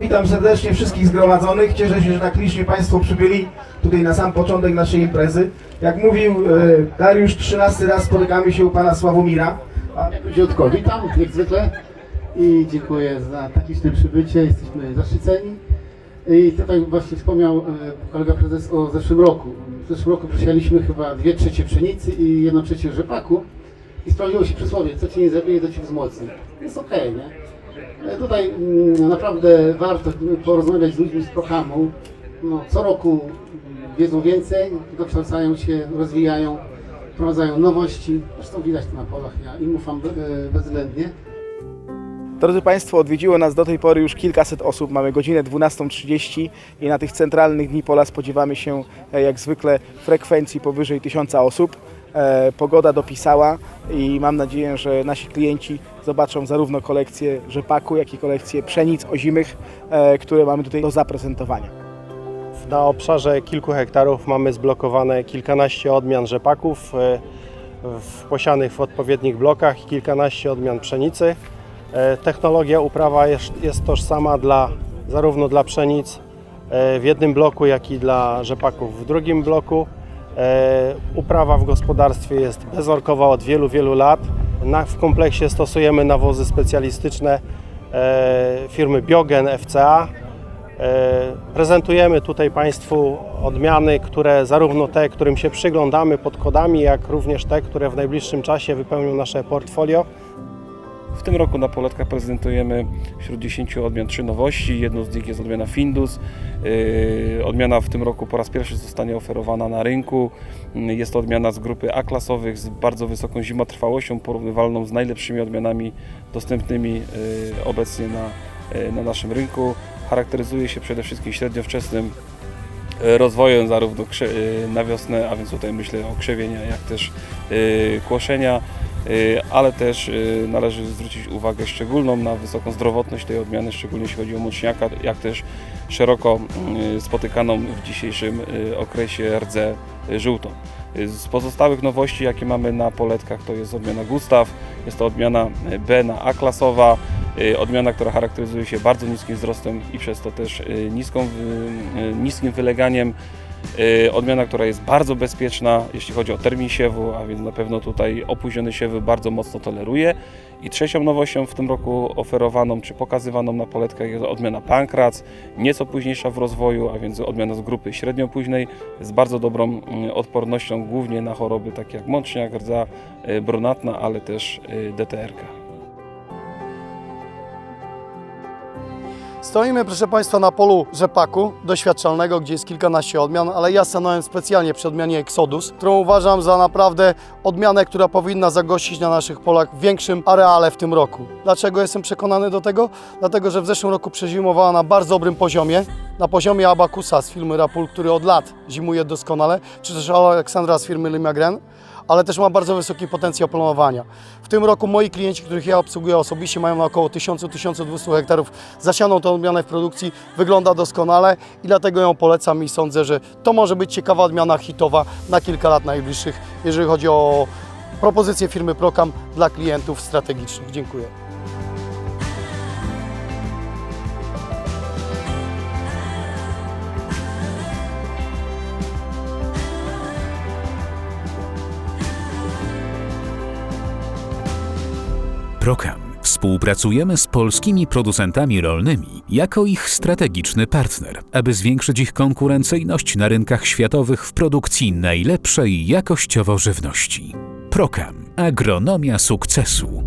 Witam serdecznie wszystkich zgromadzonych. Cieszę się, że tak licznie Państwo przybyli tutaj na sam początek naszej imprezy. Jak mówił e, Dariusz, 13 raz spotykamy się u Pana Sławomira. Króciutko, witam jak zwykle i dziękuję za tak liczne przybycie, jesteśmy zaszczyceni. I tutaj właśnie wspomniał e, kolega prezes o zeszłym roku. W zeszłym roku przesialiśmy chyba dwie trzecie pszenicy i jedną trzecie rzepaku i sprawdziło się przysłowie, co ci nie zabije, to ci wzmocni. Jest okej, nie? E, Tutaj mm, naprawdę warto porozmawiać z ludźmi z Prochamu. No, co roku wiedzą więcej, dokształcają się, rozwijają, wprowadzają nowości. Zresztą widać to na polach, ja im ufam e, bezwzględnie. Drodzy Państwo, odwiedziło nas do tej pory już kilkaset osób. Mamy godzinę 12.30 i na tych centralnych dni pola spodziewamy się e, jak zwykle frekwencji powyżej 1000 osób. E, Pogoda dopisała i mam nadzieję, że nasi klienci zobaczą zarówno kolekcję rzepaku, jak i kolekcję pszenic ozimych, e, które mamy tutaj do zaprezentowania. Na obszarze kilku hektarów mamy zblokowane kilkanaście odmian rzepaków posianych w odpowiednich blokach kilkanaście odmian pszenicy. E, Technologia uprawa jest, jest tożsama dla, zarówno dla pszenic e, w jednym bloku, jak i dla rzepaków w drugim bloku. E, Uprawa w gospodarstwie jest bezorkowa od wielu, wielu lat. W kompleksie stosujemy nawozy specjalistyczne firmy Biogen FCA. Prezentujemy tutaj Państwu odmiany, które zarówno te, którym się przyglądamy pod kodami, jak również te, które w najbliższym czasie wypełnią nasze portfolio. W tym roku na poletkach prezentujemy wśród 10 odmian trzy nowości. Jedną z nich jest odmiana Findus. Yy, Odmiana w tym roku po raz pierwszy zostanie oferowana na rynku. Yy, Jest to odmiana z grupy A-klasowych z bardzo wysoką zimotrwałością, porównywalną z najlepszymi odmianami dostępnymi yy, obecnie na, na naszym rynku. Charakteryzuje się przede wszystkim średniowczesnym rozwojem zarówno na wiosnę, a więc tutaj myślę o krzewienia, jak też kłoszenia, ale też e, należy zwrócić uwagę szczególną na wysoką zdrowotność tej odmiany, szczególnie jeśli chodzi o moczniaka, jak też szeroko mm, spotykaną w dzisiejszym okresie rdze żółtą. Z pozostałych nowości, jakie mamy na poletkach, to jest odmiana Gustaw, jest to odmiana B na A-klasowa, e, odmiana, która charakteryzuje się bardzo niskim wzrostem i przez to też niską, niskim wyleganiem. E, Odmiana, która jest bardzo bezpieczna, jeśli chodzi o termin siewu, a więc na pewno tutaj opóźniony siewy bardzo mocno toleruje. I trzecią nowością w tym roku oferowaną czy pokazywaną na poletkach jest odmiana Pankrac, nieco późniejsza w rozwoju, a więc odmiana z grupy średnio późnej, z bardzo dobrą mm, odpornością głównie na choroby takie jak mączniak, rdza e, brunatna, ale też DTR-ka. Stoimy, proszę Państwa, na polu rzepaku doświadczalnego, gdzie jest kilkanaście odmian, ale ja stanąłem specjalnie przy odmianie Exodus, którą uważam za naprawdę odmianę, która powinna zagościć na naszych polach w większym areale w tym roku. Dlaczego jestem przekonany do tego? Dlatego, że w zeszłym roku przezimowała na bardzo dobrym poziomie, na poziomie Abakusa z firmy Rapul, który od lat zimuje doskonale, czy też Aleksandra z firmy Limagren ale też ma bardzo wysoki potencjał planowania. W tym roku moi klienci, których ja obsługuję osobiście, mają na około 1000-1200 hektarów zasianą tą odmianę w produkcji. Wygląda doskonale i dlatego ją polecam i sądzę, że to może być ciekawa odmiana hitowa na kilka lat najbliższych, jeżeli chodzi o propozycję firmy Procam dla klientów strategicznych. Dziękuję. Prokam. Współpracujemy z polskimi producentami rolnymi jako ich strategiczny partner, aby zwiększyć ich konkurencyjność na rynkach światowych w produkcji najlepszej jakościowo żywności. Prokam. Agronomia sukcesu.